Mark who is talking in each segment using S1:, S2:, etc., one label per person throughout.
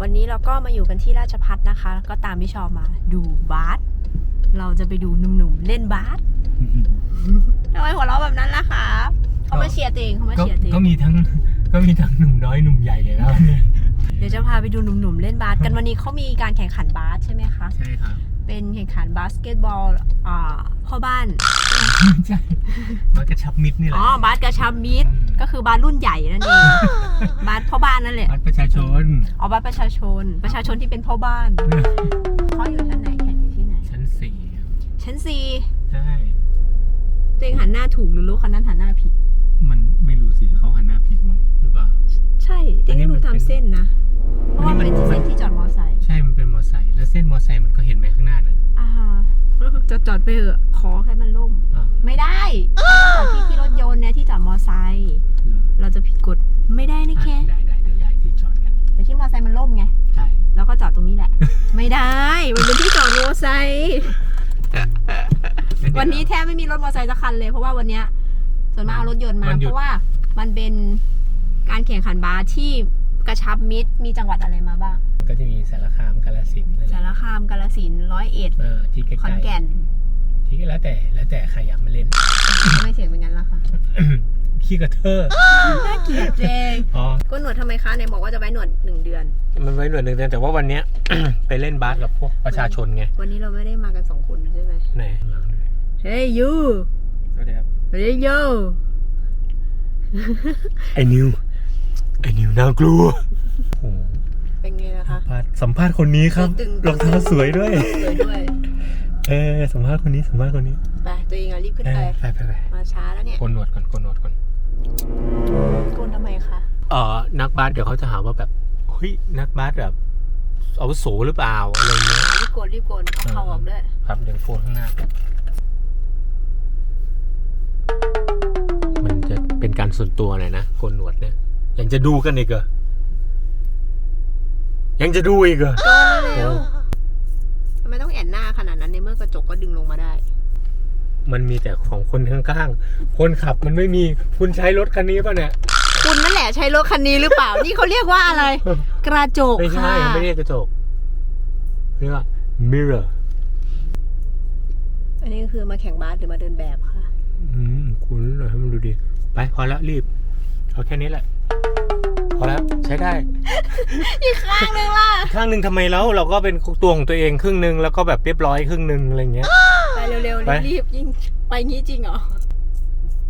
S1: วันนี้เราก็มาอยู่กันที่ราชพัฒนะคะ แล้วก็ตามพี่ชอมาดูบาสเราจะไปดูหนุ่มๆเล่นบาสทำไมหัวเราะแบบนั้นล่ะคะเขามาเชียร์ตัวเองเขามา
S2: ก็
S1: เชียร์ตัวเอ
S2: ก็
S1: ง
S2: มีทั้งก็มีทั้งหนุ่มน้อยหนุ่มใหญ่เลยนะเนี่ย
S1: เดี๋ยวจะพาไปดูหนุ่มๆเล่นบาสกันวันนี้เขามีการแข่งขันบาสใช่ไหมคะ
S2: ใช่ครับ
S1: เป็นแข่งขันบาสเกตบอลอ่าพ่อบ้าน
S2: ใช่มันกระชับมิตรนี่แหละ
S1: อ๋อบาสกระชับมิตรก็คือบาสรุ่นใหญ่นั่นเอง บาสพ่อบ้านนั่นแหละ
S2: บัตรประชาชน
S1: อ๋อบาสประชาชน ประชาชนที่เป็นพ่อบ้านเขาอยู่ชั้นไหนแข่งอยู่ที่ไหน
S2: ชั้นสี่ครับ
S1: ชั้นสี่
S2: ใช่
S1: ตัวเองหันหน้าถูกหรือรู้คนนั้นหันหน้าผิด
S2: มันไม่รู้สิเขาหันหน้าผิดมั้งหรือเปล่า
S1: ใช่ตัวเองก็ดูตามเส้นนะ เพ
S2: อั
S1: ราะ
S2: นนี้
S1: ว่า
S2: มั
S1: เป็นนเส้นที่จอดมอไซค์
S2: ใช่ มันเป็นมอไซค์ แล้วเส้นมอไซค์มันก็เห็นไหมข้างหน้านั่น
S1: อ่าฮะ จอดจอดไปเถอะขอแค่มันล่ม
S2: อะ
S1: ไม่ได้จอดที่ที่รถยนต์เนี่ยที่จอดมอไซค์
S2: เหรอ
S1: เราจะผิดกฎไม่ได้นะแค่
S2: อะได้ได้เดี๋ยวย้ายที่จอดกัน
S1: แต่ที่มอไซค์มันล่มไง
S2: ใช่
S1: แล้วก็จอดตรงนี้แหละ ไม่ได้มันเป็นที่จอดมอไซค์
S2: งั้เดี๋ย
S1: วันนี้แทบไม่มีรถมอเตอร์ไซค์สักคันเลย เพราะว่าวันเนี้ยส่วนมากเอารถยนต์มา
S2: วันหยุด
S1: เพราะว่ามันเป็นการแข่งขันบาสที่กระชับมิตรมีจังหวัดอะไรมาบ้าง
S2: ก็จะมีสารคามกาฬสินธุ์นั่นแห
S1: สา
S2: ละ
S1: รคามกาฬสินธุ์ร้อยเอ็ด
S2: เออที่ใก
S1: ขอน
S2: ล้
S1: แก่น
S2: ๆที่แล้วแต่แล้วแต่ใครอยากมาเล่น
S1: ทำไมเสียงเป็นงั้นล่ะคะ
S2: ขี้กระเทอะ
S1: น่าเกลียดเจง
S2: อ๋อ
S1: ก็หนวดทำไมคะไหนบอกว่าจะไว้หนวดหนึ่งเดือน
S2: มันไว้หน่วยหนึ่งเดือนแต่ว่าวันเนี้ย ไปเล่นบาสกับพวกประชาชนไง
S1: วันนี้เราไม่ได้มากันสองคนใช่ไหม
S2: ไหนหลังด้วย
S1: เฮ้ยยู
S2: สวัสดีครับ
S1: เฮ้ยยู
S2: ไอ้นิวไอ้นิวน่ากลัวโอ้โห
S1: เป็นไงล่ะคะ
S2: สัมภาษณ์สัมภาษณ์คนนี้ครับ
S1: ตึงๆ
S2: รองเท้าสวยด้วย
S1: สวยด้วย
S2: เออสัมภาษณ์คนนี้สัมภาษณ์คนนี้
S1: ไปตัวเองอะรีบขึ้น
S2: เอ
S1: ไป
S2: อไปไปไป
S1: มาช้าแล้วเนี่ย
S2: โกนหนวดก่อนโกนหนวดก่อน
S1: โกนทำไมคะ
S2: เอ่อนักบาสเดี๋ยวเขาจะหาว่าแบบเฮ้ยนักบาสแบบอาวุโสหรือเปล่าอะไรเงี้ย
S1: รีบโกนรีบโกนเอาเข่าออกด้วย
S2: ครับเดี๋ยวโกนข้างหน้ามันจะเป็นการส่วนตัวหน่อยนะโกนหนวดเนี่ยยังจะดูกันอีกเหรอ ยังจะดูอีกเหรอ
S1: โกนเร็วๆทำไมต้องแอนหน้าขนาดนั้นในเมื่อกระจกก็ดึงลงมาได้
S2: มันมีแต่ของคนข้างๆ คนขับมันไม่มี คุณใช้รถคันนี้ป่ะเนี่ย
S1: คุณนั่นแหละใช้รถคันนี้หรือเปล่า นี่เขาเรียกว่าอะไร กระจก
S2: ไม่ใช่
S1: ค่ะ
S2: ไม่เรียกกระจกเรียกว่า mirror
S1: อันนี้ก็คือมาแข่งบาสหรือมาเดินแบบค่ะ
S2: อืมคุณหน่อยให้มันดูดี ไปพอแล้วรีบ เอาแค่นี้แหละ พอแล้วใช้ได้
S1: อีกข้างนึงล่ะ
S2: ข้างหนึ่งทำไมแล้วเราก็เป็นตัวของตัวเองครึ่งหนึ่งแล้วก็แบบเรียบร้อยครึ่งหนึ่งอะไรเงี้ย
S1: ไปเร็ว
S2: ไป
S1: ๆรีบๆยิ่งไปงี้จริงเหรอ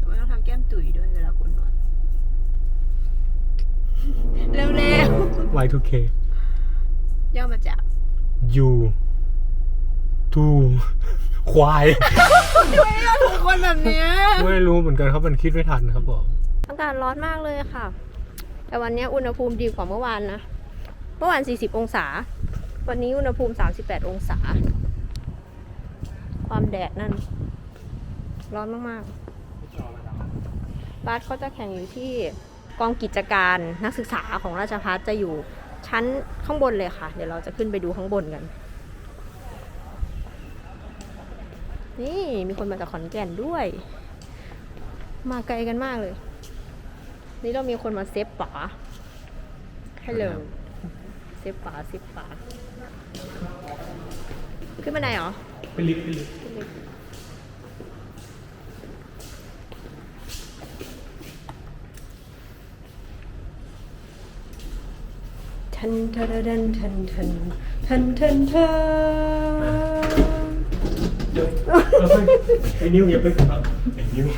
S1: ทำไมต้องทำแก้มตุ๋ยด้วยเวลาโกนหนวดเร็ว
S2: Y2K
S1: ๆย่อมาจาก
S2: U ทูควาย
S1: ทุกคนแบบเนี้ย
S2: ไม่รู้เหมือนกันครับมันคิดไม่ทันครับผม
S1: อากาศร้อนมากเลยค่ะ แต่วันนี้อุณหภูมิดีกว่าเมื่อวานนะ เมื่อวาน 40 องศา วันนี้อุณหภูมิ 38 องศา ความแดดนั่น ร้อนมากๆบาสเขาจะแข่งอยู่ที่กองกิจการนักศึกษาของราชพัฒจะอยู่ชั้นข้างบนเลยค่ะ เดี๋ยวเราจะขึ้นไปดูข้างบนกัน นี่มีคนมาจากขอนแก่นด้วย มาไกลกันมากเลย นี่เรามีคนมาเซฟป๋าฮัลโหลเซฟป๋าเซฟป๋าขึ้นบันไดเหรอ
S2: เป็นลิฟต์เป็นลิฟต์
S1: ทันทันทันทันทันทันทันทัน
S2: ไอ้นิวอย่าไปครับ ไอ้นิว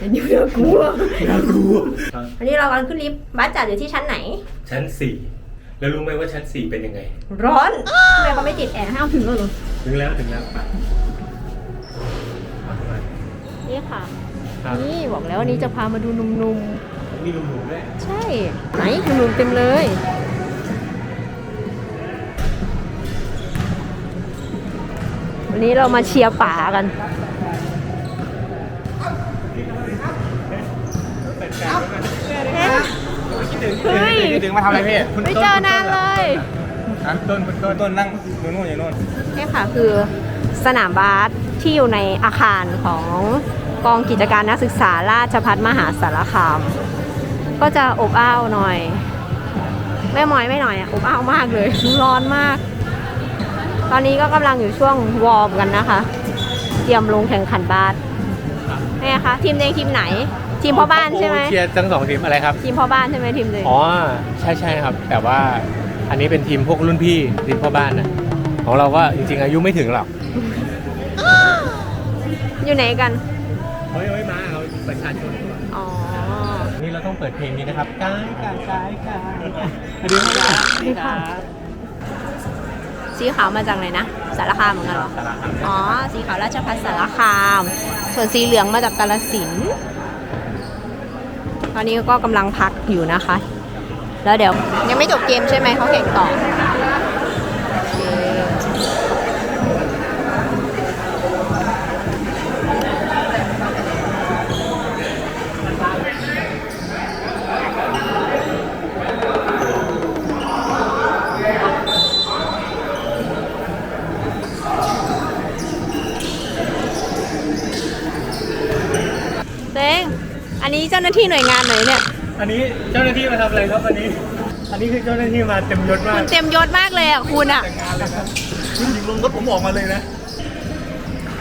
S1: อันนี้น่ากลัว
S2: น่ากลัว
S1: อันนี้เรากำลังขึ้นลิฟต์บ้านจัดอยู่ที่ชั้นไหน
S2: ชั้นสี่แล้วรู้ไหมว่าชั้นสี่เป็นยังไง
S1: ร้อนทำไมเขาไม่ติดแอร์ให้เอาถึงแล้วเหรอ
S2: ถึงแล้วถึงแล้วไป
S1: นี่ค่ะ
S2: ครับ
S1: นี่บอกแล้ววันนี้จะพามาดูหนุ่ม
S2: มีหนุ่มๆด้วย
S1: ๆใช่ ไหนหนุ่มๆเต็มเลยวันนี้เรามาเชียร์ป๋ากัน เฮ้ย
S3: ถึงมาทำอะไรพี่
S1: ไม่เจอนานเลย
S3: อะต้นต้นต้นนั่งอยู่นู่นอยู่นู่น
S1: นี่ค่ะคือสนามบาสที่อยู่ในอาคารของกองกิจการนักศึกษาราชพัฒมหาสารคาม ก็จะอบอ้าวหน่อยแม่หมอยไม่หน่อยอะอบอ้าวมากเลยร้อนมาก ตอนนี้ก็กำลังอยู่ช่วงวอร์มกันนะคะ เตรียมลงแข่งขันบาสไงคะทีมเองทีมไหน ทีมพ่อบ้านใช่ไหม
S2: เชียร์ทั้งสองทีมอะไรครับ
S1: ทีมพ่อบ้านใช่ไหมทีมเอง
S2: อ๋อใช่ใช่ครับ แต่ว่าอันนี้เป็นทีมพวกรุ่นพี่ทีมพ่อบ้านนะของเราก็จริงๆอายุไม่ถึงหรอก
S1: อยู่ไหนกัน
S2: เฮ้ยไม่มาเราประชาชน
S1: อ๋อ
S2: นี่เราต้องเปิดเพลงนี้นะครับกายกายกายกายสวัสดีครับ
S1: สวัสดีค่ะสีขาวมาจากไหนนะ สารคามเหมือนกันเหรอ
S2: สาระครับ
S1: อ๋อ สีขาวราชพัฒสารคาม ส่วนสีเหลืองมาจากกาลสินธุ์ ตอนนี้ก็กำลังพักอยู่นะคะ แล้วเดี๋ยวยังไม่จบเกมใช่ไหมเขาแข่งต่อโอเคเต้งอั นนี้เจ้าหน้าที่หน่วยงานไหนเนี่ย
S2: อันนี้เจ้าหน้าที่มาทำอะไรครับอันนี้ อันนี้คือเจ้าหน้าที่มาเต็มยศมา
S1: คุ
S2: ก
S1: ณเต็มยศมากเลยอะคุณอะ
S2: งานเลยครับคุณหญิงลงรถผมออกมาเลยนะ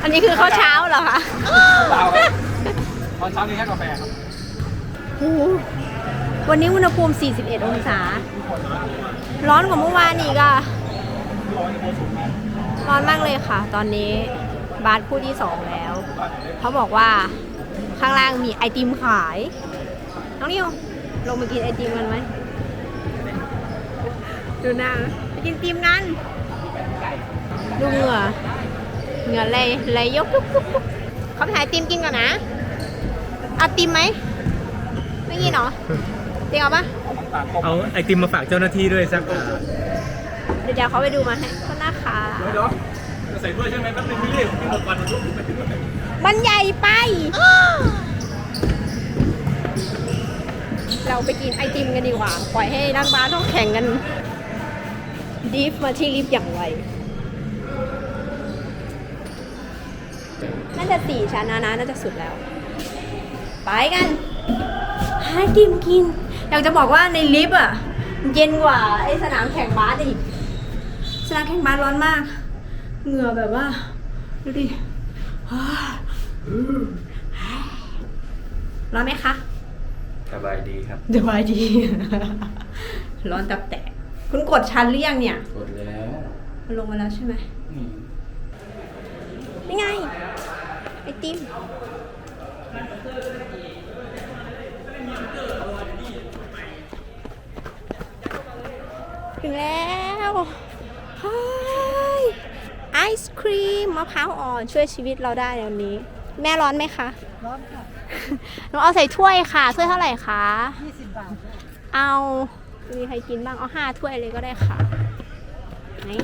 S1: อันนี้คือข้าวเช้าเหรอคะ
S3: เปล่าตอนเช้านี่แค่กาแฟครับ
S1: โอ้โหวันนี้อุณหภูมิ 41 องศา ร้อนกว่าเมื่อวานอีกอะร้อนมากเลยค่ะ ตอนนี้บาสคู่ที่สองแล้ว เขาบอกว่า ข้างล่างมีไอติมขาย น้องนิวลงมากินไอติมกันไหมดูหน้าไปกินไอติมกันดูเหงื่อเหงื่อเลยเลยยกยุกยุกยุกเขาไปหาไอติมกินก่อนนะเอาติมไหมไม่กินเหรอจริงเอาปะ
S2: เอาไอติมมาฝากเจ้าหน้าที่ด้วยสัก
S1: เดี๋ยวเดี๋ยวเขาไปดูมาให้ก็นะคะ
S3: เดี๋ยวจะใส่ด้วยใช่ไหมแป๊บนึงพี่รีบพี่หมดก่อนลูก
S1: มันใหญ่ไป เราไปกินไอติมกันดีกว่า ปล่อยให้นักบาสต้องแข่งกันดีฟมาที่ลิฟต์อย่างไวน่าจะสี่ชั้นนะนะน่าจะสุดแล้ว ไปกัน หาไอติมกิน อยากจะบอกว่าในลิฟต์อะ เย็นกว่าไอสนามแข่งบาสอีก สนามแข่งบาสร้อนมาก เหงื่อแบบว่า ดูดิ ร้อนไหมคะ
S3: สบายดีครับ
S1: สบายดี ร้อนตับแตก คุณกดชันหรือยังเนี่ย
S3: กดแล้ว
S1: มันลงมาแล้วใช่ไหม
S3: นี่
S1: นี่ไง ไอติม ถึงแล้วเฮ้ยไอศครีมมะพร้าวอ่อนช่วยชีวิตเราได้ในวันนี้ แม่ร้อนไหมคะ ร้อนค่ะ หนูเอาใส่ถ้วยค่ะ ถ้วยเท่าไหร่คะ20 บาท เอามีใครกินบ้าง เอาห้าถ้วยเลยก็ได้ค่ะ นี่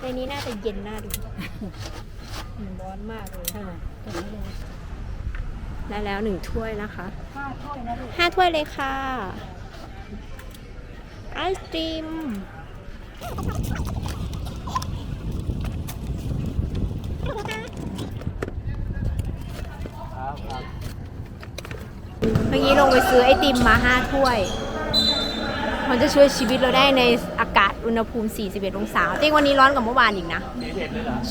S1: ในนี้น่าจะเย็นน่าดูร้อนมากเลยได้แล้วหนึ่งถ้วยนะคะห้าถ้วยเลยค่ะ ไอศครีม เมื่อกี้ลงไปซื้อไอติมมาห้าถ้วย มันจะช่วยชีวิตเราได้ในอากาศอุณหภูมิ 41 องศาจริงวันนี้ร้อนกว่าเมื่อวานอีกนะ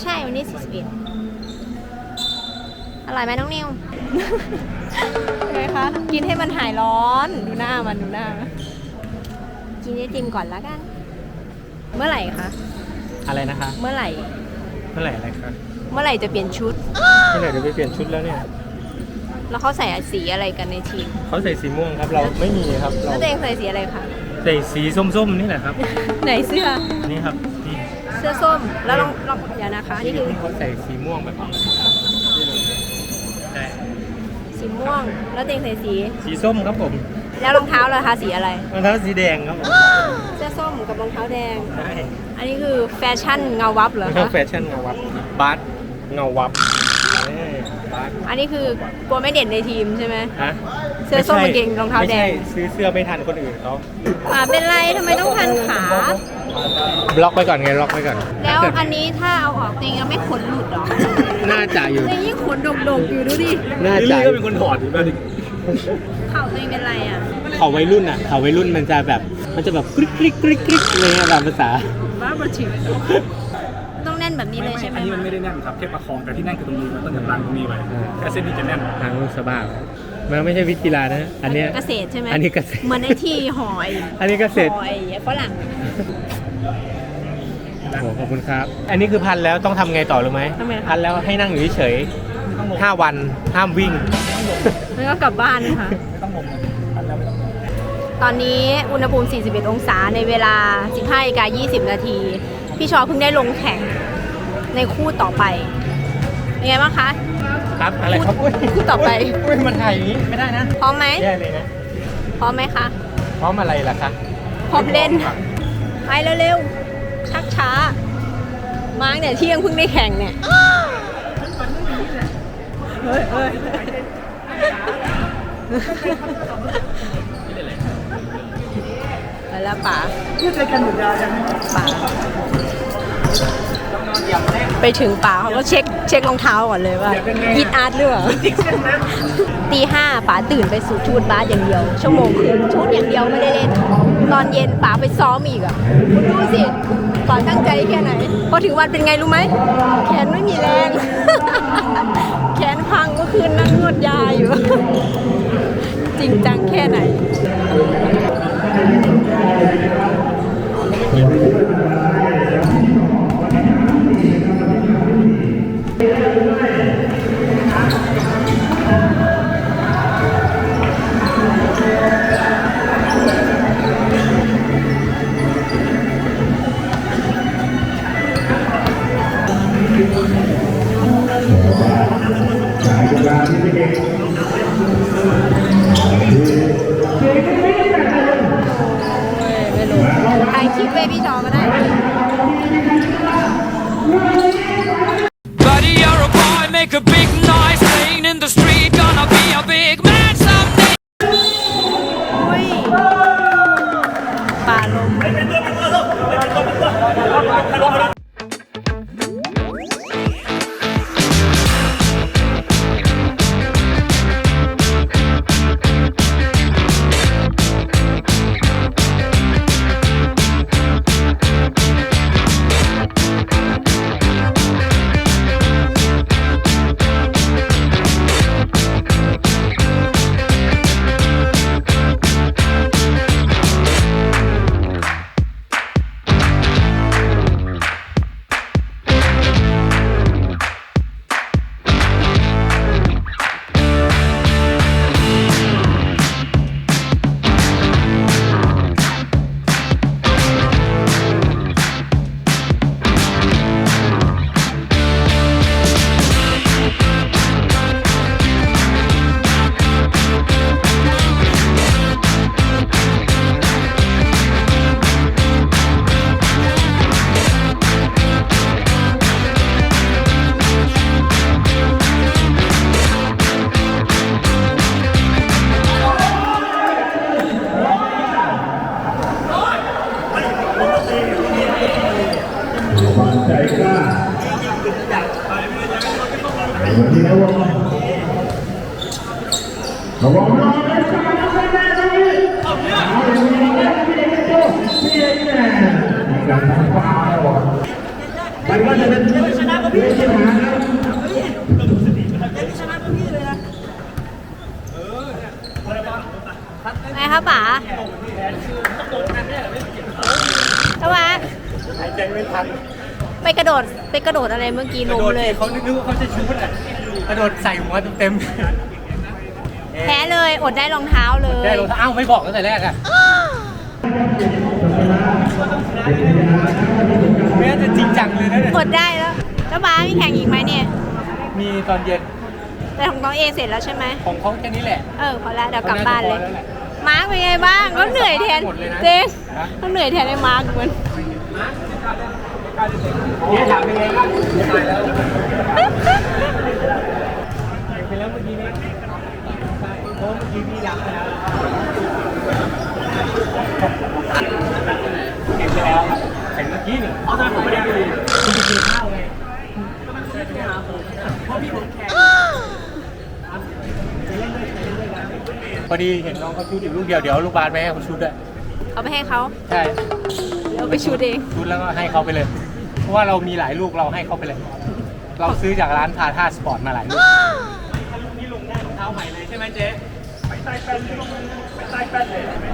S1: ใช่ วันนี้ 41 อร่อยไหมน้องนิวเป็นไงคะ กินให้มันหายร้อน ดูหน้ามันดูหน้ามันกินไอติมก่อนแล้วกัน เมื่อไหร่คะ
S2: อะไรนะคะ
S1: เมื่อไหร่
S2: เมื่อไหร่อะไรครับ
S1: เมื่อไหร่จะเปลี่ยนชุด
S2: เมื่อไหร่จะไปเปลี่ยนชุดแล้วเนี่ย
S1: แล้วเขาใส่สีอะไรกันในทีม
S2: เขาใส่สีม่วงครับ เราไม่มีครับ เรา
S1: แล้วตัวเองใส่สีอะไรคะ
S2: ใส่สีส้มๆนี่แหละครับ
S1: ไหนเสื้อ
S2: นี่ครับนี่
S1: เสื้อส้ม แล้วลองลองเดี๋ยวนะคะ นี่คือ
S2: เขาใส่สีม่วงแบบนี้ใช่
S1: สีม่วง แล้วตัวเองใส่สี
S2: สีส้มครับผม
S1: แล้วรองเท้าล่ะคะสีอะไร
S2: รองเท้าสีแดงครับผม
S1: เสื้อส้มกับรองเท้าแดง
S2: ใช่
S1: อันนี้คือแฟชั่นเงาวับเหรอ
S2: รองเท้า
S1: คะ
S2: แฟชั่นเงาวับบาส เงาวับนี่บาส
S1: อันนี้คือกลัวไม่เด่นในทีมใช่ไหม
S2: ฮะ
S1: เสื้อส้มกางเกงรองเท้าแดง
S2: ไม่ใช่ซื้อเสื้อไม่ทันคนอื่นเขา
S1: อ่าเป็นไรทำไมต้องพันขา
S2: บล็อกไปก่อนไงบล็อกไปก่อน
S1: แล้วอันนี้ถ้าเอาออกตัวเองยังไม่ขนหลุดเหรอ
S2: น่าจะอยู่
S1: ตัวเองยิ่งขนดกๆอยู่ดูดิ
S2: น่า
S3: ลิล
S2: จะ
S3: ลี่ก็เป็นคนถอดอยู่บ้าน
S1: เข่าตัวเองเป็นไรอะ
S2: เขาวัยรุ่นอะเขาวัยรุ่นมันจะแบบมันจะแบบกริ๊กกริ๊กกริ๊กกริ๊กเลยอะแบบภาษา
S1: บ้าบอชิต้อง แน่นแบบนี้เลยใช่ไหม
S3: อันนี้มันไม่ได้แน่นครับแค่ประคองแต่ที่แน่นคือตรงนี้มันต้องจะรังตรงนี้ไว้แค่เส้นที่จะแน่น
S2: ทางลูกสะบ้ามันไม่ใช่วิทย์กีฬานะ อันเนี้ย
S1: เกษตรใช่ไหม
S2: อันนี้เกษตร
S1: เหมือนไอ้ที่หอย
S2: อันนี้เกษตร
S1: หอยฝรั่ง
S2: โอ้โหขอบคุณครับ อันนี้คือพันแล้วต้องทำไงต่อรู้ไหม
S1: ทำไมคะ
S2: พันแล้วให้นั่งอยู่เฉยๆห้าวันห้ามวิ่ง
S1: แล้วก็กลับบ้านนะคะ
S3: ไม่ต้องงมนะอันแล้วไม่ต้องงม
S1: ตอนนี้อุณหภูมิ 41 องศาในเวลา 15นาฬิกา20 นาที พี่ชอเพิ่งได้ลงแข่ง ในคู่ต่อไปเป็นไงบ้างคะ
S2: ครับอะไรครับ
S1: พูดพูดต่อไป
S2: อุ้ยมันถ่ายอย่างนี้ไม่ได้นะ
S1: พร้อมไหม
S2: แย่เลยนะ
S1: พร้อมไหมคะ
S2: พร้อมอะไรล่ะคะ
S1: พร้อมเล่น ไปเร็วๆชักช้ามาตั้งแต่เที่ยงเพิ่งได้แข่งเนี่ยเฮ้ยเฮ้ยไปแล้วป๋าป๋า ไปถึงป่าเขาก็เช็คเช็ครองเท้าก่อนเลยว่าอีทอาร์ตหรือเปล่าตีห้าป๋าตื่นไปสู่ชุดบาสอย่างเดียว ชั่วโมงครึ่งชุดอย่างเดียวไม่ได้เล่น ตอนเย็นป๋าไปซ้อมอีกอะคุณดูสิป๋าตั้งใจแค่ไหนพอถึงวันเป็นไงรู้ไหมแขนไม่มีแรง แขนพังเมื่อคืนนั่งนวดยาอยู่ จริงจังแค่ไหน ไปว่า
S4: จะเป็นชนะกับพี่ชนะนะ
S1: ไงครับป๋าทำไม
S2: หายใจไม่ทัน
S1: ไปกระโดดไปกระโดดอะไรเมื่อกี้ล้มเลย
S2: เขานึกว่าเขาจะชูดอะกระโดดใส่หัวเต็ม
S1: แพ้เลยอดได้รองเท้าเล
S2: ๆ
S1: ย
S2: ได้รถอ้าวไม่บอกตั้งแต่แรกอะแม่จะจริงจังเลยนะเนี่ย
S1: อดได้แล้วแล้วบ้ามีแข่งอีกไหมเนี่ย
S2: มีตอนเย็น
S1: แต่ของน้องเอเสร็จแล้วใช่ไหม
S2: ของเขาแค่นี้แหละ
S1: เออพอแล้วเดี๋ยวกลับบ้านเลย
S2: ขน่จะพอแวแหะ
S1: มาร์คเป็นไงบ้างก็เหนื่อยแทน
S2: หมดเลยนะ
S1: เจ๊ง
S2: ฮะ
S1: ก็เหนื่อยแทนไอ้มาร์คเหมือน
S2: เนี่ยถามเป็นไงบ้างตายแล้วไปแล้วเมื่อกี้นี้เพราะเมื่อกี้พี่รับไปแล้วแข่งไปแล้วแข่งเมื่อกี้นี่เอาทำไมผมไม่ได้ดูคุณไปกินข้าวไงเพราะพี่ผมแข่งพอดีเห็นน้องเขาชุดอยู่ลูกเดียวเดี๋ยวลูกบาสไปให้เขาชุดด้วย
S1: เอาไปให้เขา
S2: ใช่
S1: เอาไปชูดเอง
S2: ชุดแล้วก็ให้เขาไปเลย ราะว่าเรามีหลายลูกเราให้เขาไปเลย เราซื้อจากร้านพาท่าสปอร์ตมาหลายลูกถ้าลูกนี้ลงได้รองเท้าใหม่เลยใช่ไหมเจ๊ไปใต้แป้นลงไปใต้แป้นเลยใช่ไหม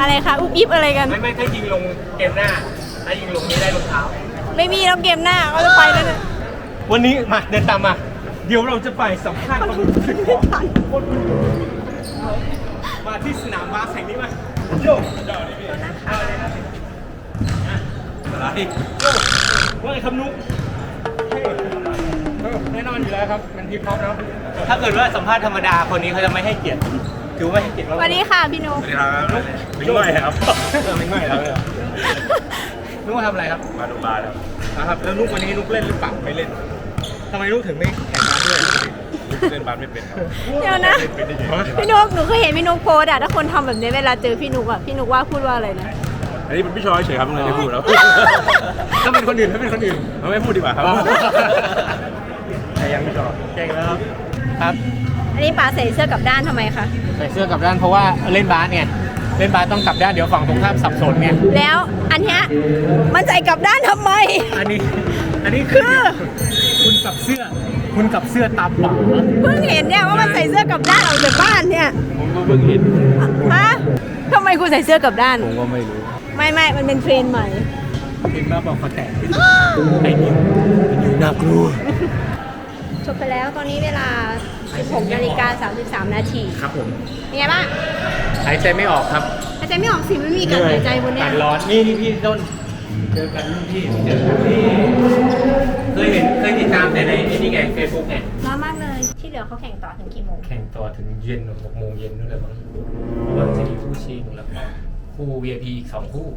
S1: อะไรคะ อุบอิบอะไรกัน
S2: ไม่ไม่ถ้ายิงลงเกมหน้า ถ้ายิงลงนี้ได้รองเท้า
S1: ไม่มีแล้วเกมหน้าเขาจะไปแล้วเนี่ย
S2: วันนี้มาเดินตามมา เดี๋ยวเราจะไปสัมภาษณ์คนคนมาที่สนามบาสแห่งนี้มาโยเดี๋ยวนี่พี่เอาเลยนะอะไรโยว่าไงครับนุ๊กเฮ้ยเออแน่นอนอยู่แล้วครับมันฮิปฮอปเนาะถ้าเกิดว่าสัมภาษณ์ธรรมดาคนนี้เขาจะไม่ให้เกียรติถือว่าไม่ให้เกียรติเรา
S1: สวัสดีค่ะพี่นุ๊ก
S3: สวัสดีครับลิงไม่ครับ
S2: เออไม่ง่ายแล้วเลยนุ๊กมาทำอะไรครับ
S3: มาดูบาร์ครับ
S2: นะครับแล้วนุ๊กวันนี้นุ๊กเล่นหรือเปล่า
S3: ไม่เล่น
S2: ทำไมนุ๊กถึงไม่แข่งมาด้วย
S3: เล่นบาร์ไม่เป็นครับ
S1: เดี๋ยวนะ
S3: เป็นได้ยังไง
S1: พี่นุ๊กหนูเคยเห็นพี่นุ๊กโพสต์อะถ้าคนทำแบบนี้เวลาเจอพี่นุ๊กอะพี่นุ๊กว่าพูดว่าอะไรนะ
S3: อันนี้เป็นพี่ชอยเฉยครับไม่ได้พูดแล้ว
S2: ถ้าเป็นคนอื่นถ้าเป็นคนอื่น
S3: เราไม่พูดดีกว่าครับ
S2: อ๋อ
S3: แต่ยังพี่ชอย
S2: เก่งแล้วครับครับ
S1: อันนี้ป๋าใส่เสื้อกลับด้านทำไมคะ
S2: ใส่เสื้อกลับด้านเพราะว่าเล่นบาสไงเล่นบาสต้องกลับด้านเดี๋ยวฝั่งตรงข้ามสับสนไง
S1: แล้วอันเนี้ยมันใส่กลับด้านทำไม
S2: อันนี้อันนี้คือคุณกลับเสื้อ คุณกลับเสื้อตามป๋า
S1: เพิ่งเห็นเนี่ยว่ามันใส่เสื้อกลับด้านออกจากบ้านเนี่ย
S2: ผมก็เพิ่งเห็น
S1: ฮะทำไมคุณใส่เสื้อกลับด้าน
S2: ผมก็ไม่รู้
S1: ไม่ไม่มันเป็นเทรนด์ใหม่
S2: เห็นมาบอกเขาแตกไอ้นิวไอ้นิวน่ากลัว
S1: จบไปแล้วตอนนี้เวลา 16นาฬิกา33 นาที
S2: ครับผม
S1: เป็นไงบ้าง
S2: หายใจไม่ออกครับ
S1: หายใจไม่ออกสิไม่มีการหายใจบนเนี้ย
S2: อากาศร้อนนี่นี่พี่ต้นเจอกันรุ่นพี่เจอกันที่เคยเห็นเคยติดตามแต่ในไอ้นี่ไงเฟซบุ๊กไง
S1: ร้อนมากเลย ที่เหลือเขาแข่งต่อถึงกี่โมง
S2: แข่งต่อถึงเย็นหกโมงเย็นนู่นเลยมั้งเพราะว่าจะมีคู่ชิงแล้วก็คู่ VIP อีกสองคู่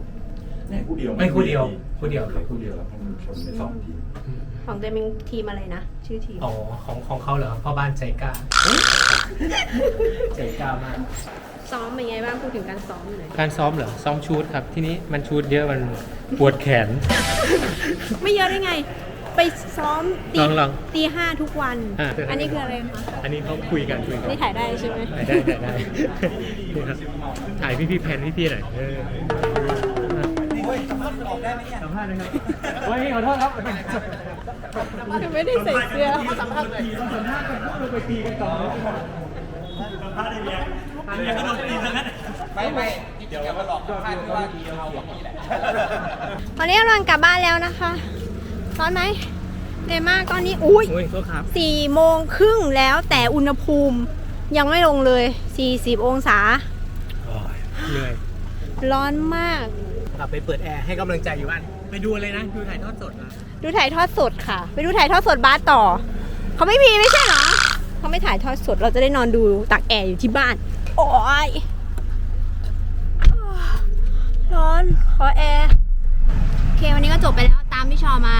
S3: ไม่คู่เดียว
S2: ไม่คู่เดียวคู่เดียวครับ
S3: คู่เดียวครับชนในสองทีม
S1: ของตัวเองเป็นทีมอะไรนะ ชื่อทีม
S2: อ๋อ ของของเขาเหรอพ่อบ้านใจกล้าใจกล้ามาก
S1: ซ้อมเป็นไงบ้างพูดถึงการซ้อมหน่อย
S2: การซ้อมเหรอซ้อมชูดครับที่นี้มันชูดเยอะมันปวดแขน
S1: ไม่เยอะได้ไง ไปซ้อมตี
S2: ลองลอง
S1: ตีห้าทุกวัน
S2: อ่า
S1: อันนี้คืออะไรคะ
S2: อันนี้เขาคุยกันคุยกัน
S1: นี่ถ่ายได้ใช่ไหม
S2: ถ่ายได้ถ่ายได้นี่ครับถ่ายพี่พี่ๆแพนพี่พี่ๆหน่อยเออสัมภาษณ์นะครับโอ้ยขอโทษครับ
S1: ไม่ได้ใส่เสื้อ
S2: สัมภาษณ์หน่อยสัมภาษณ์กันเราไปตีกันต่อ สัมภาษณ์ได้ยังยังก็โดนตีซะงั้นไม่ไม่เดี๋ยวมาหลอกสัมภาษณ์ว่าเอาแบบนี้แหละ
S1: ตอนนี้กำลังกลับบ้านแล้วนะคะ ร้อนไหมเหนื่อยมากตอนนี้อุ้ย
S2: โอ้ยโทษครับ
S1: สี่โมงครึ่งแล้วแต่อุณหภูมิยังไม่ลงเลย 40 องศา
S2: เหนื่อย
S1: ร้อนมาก
S2: กลับไปเปิดแอร์ให้กำลังใจอยู่บ้าน ไปดูเลยนะ ดูถ่ายทอดสดนะ
S1: ดูถ่ายทอดสดค่ะ ไปดูถ่ายทอดสดบาสต่อ เขาไม่มีไม่ใช่เหรอ เขาไม่ถ่ายทอดสด เราจะได้นอนดูตักแอร์อยู่ที่บ้านโอ้ยร้อน ขอแอร์ โอเค วันนี้ก็จบไปแล้ว ตามพี่ชอมา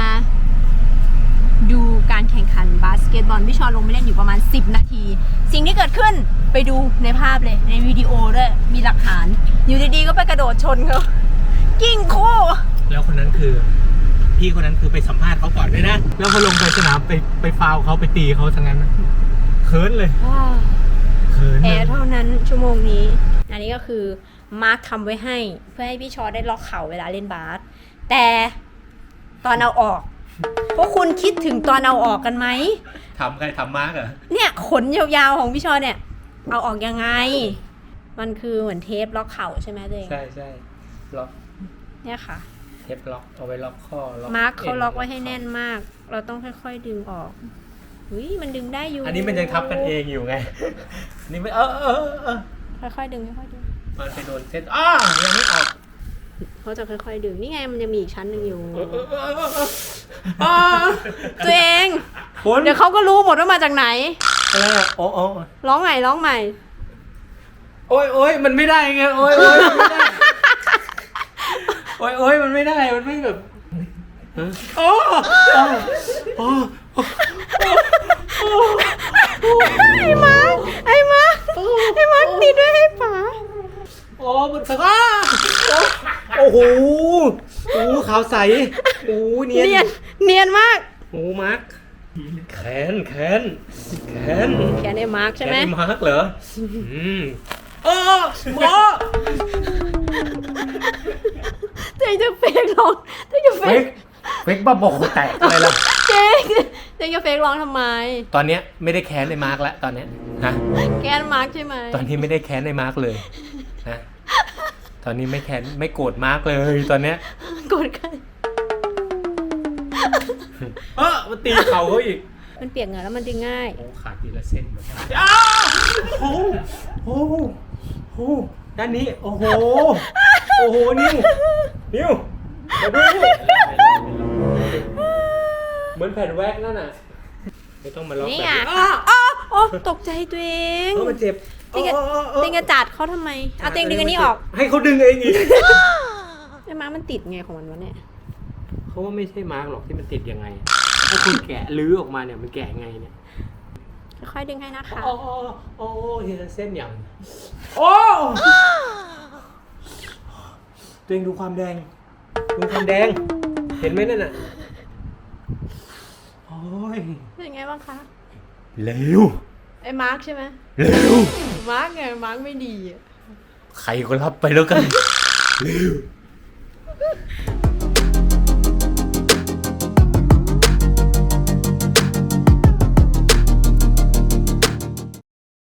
S1: ดูการแข่งขันบาสเกตบอลพี่ชอลงไปเล่นอยู่ประมาณ 10 นาที สิ่งที่เกิดขึ้นไปดูในภาพเลย ในวิดีโอด้วย มีหลักฐาน อยู่ดีๆ ก็ไปกระโดดชนเขา กิ้งคู่
S2: แล้วคนนั้นคือ พี่คนนั้นคือไปสัมภาษณ์เขาก่อนด้วยนะ แล้วพอลงไปสนามไปไปฟาวเขาไปตีเขาทั้งนั้นนะเขินเลยเขิน
S1: แอ
S2: มาก
S1: ร์เท่านั้นชั่วโมงนี้ อันนี้ก็คือมาร์คทำไว้ให้ เพื่อให้พี่ชอได้ล็อกเข่าเวลาเล่นบาสแต่ตอนเอาออก พวกคุณคิดถึงตอนเอาออกกันไหม
S2: ทำใครทำมาร์กเหรอ
S1: เนี่ยขนยาวๆของพี่ชอเนี่ย เอาออกยังไง มันคือเหมือนเทปล็อกเข่าใช่ไหมตัวเอง
S2: ใช่ใช่ล็อก
S1: เนี่ยค่ะ
S2: เทปล็อกเอาไว้ล็อกข้อล็อก
S1: มาร์คเขาล็อกไว้ให้แน่นมาก เราต้องค่อยๆดึงออก อุ้ยมันดึงได้อยู่
S2: อันนี้มันยังทับกันเองอยู่ไงอันนี่ไม่เออเออเออ
S1: ค่อยๆดึงค่อยๆดึง
S2: มันไปโดนเส้นอ้ายังไม่ออก
S1: เขาจะค่อยๆดึงนี่ไงมันจะมีอีกชั้นหนึ่งอยู่
S2: เออเออเออเออเออ
S1: อ่าตัวเอง
S2: คุณ
S1: เดี๋ยวเขาก็รู้หมดว่ามาจากไหน
S2: เออโอ้โอ้
S1: ร้องใหม่ร้องใหม่
S2: โอ้ยโอ้ยมันไม่ได้ไงโอ้ยโอ้ยมันไม่ได้โอ้ยโอ้ยมันไม่ได้มันไม่แบบโอ้โอ้โอ้โอ้
S1: ไอ้มาร์คไอ้มาร์คไอ้มาร์คตีด้วยให้ป๋า
S2: โอ้มันสักอ้าโอ้โหโอ้โหขาวโอ้เนียน
S1: เนียนเนียนมาก
S2: โอ้มาร์คแขนแขนแขน
S1: แกนไอ้มาร์กใช่ไหม
S2: แขนมาร์คเหรออืมเออหมอ
S1: ตัวเองจะเฟกร้องตัวเองจะเฟ
S2: เฟ
S1: ก
S2: กเฟกบ้าบอกแตกอะไรล่ะ
S1: เจ๊ตัวเองจะเฟกร้องทำไม
S2: ตอนเนี้ยไม่ได้แค้นในมาร์คแล้วตอนเนี้ยฮะ
S1: แกนมาร์กใช่ไหม
S2: ตอนนี้ไม่ได้แค้นในมาร์คเลยนะตอนนี้ไม่แค้นไม่โกรธมาร์คเลยตอนเนี้ย
S1: กดกัน
S2: เออมันตีเข่าเขาอีก
S1: มันเปียกเหงื่อแล้วมันจะง่าย
S2: โอ้ขาดทีละเส้นเหมือนกันอ้าวโอ้โหโอ้โหโอ้โหด้านนี้โอ้โหโอ้โหนิ้วนิ้วมาดูเห มือนแผ่นแว็กนั่นน่ะ ไม่ต้องมาล็อก
S1: นี่
S2: แบบ
S1: อะ
S2: นี้อ้าว
S1: อ๋อโอ้ตกใจตัวเอง
S2: เออมันเจ็บ
S1: ติงกระ
S2: เออเออเออ
S1: ติงกระจัดเขาทำไมเอาติงดึงอันนี้ออก
S2: ให้เขาดึงเองอีก
S1: ไอ้มาร์กมันติดไงของมันวะเนี่ย
S2: เขาว่าไม่ใช่มาร์กหรอกที่มันติดยังไง ถ้าคุณแกะลื้อออกมาเนี่ยมันแกะไงเนี่ย
S1: ค่อยๆดึงให้นะคะ
S2: โอ้โอ้โอ้ทีละเส้นอย่างโอ้ตัวเองดูความแดง ดูความแดง เห็นไหมนั่นน่ะโอ้ ย
S1: เป็นไงบ้างคะ
S2: เร็ว
S1: ไอ้มาร์กใช่ไหม
S2: เร็ว
S1: มาร์กไงมาร์กไม่ดี
S2: ใครก็รับไปแล้วกัน เร็ว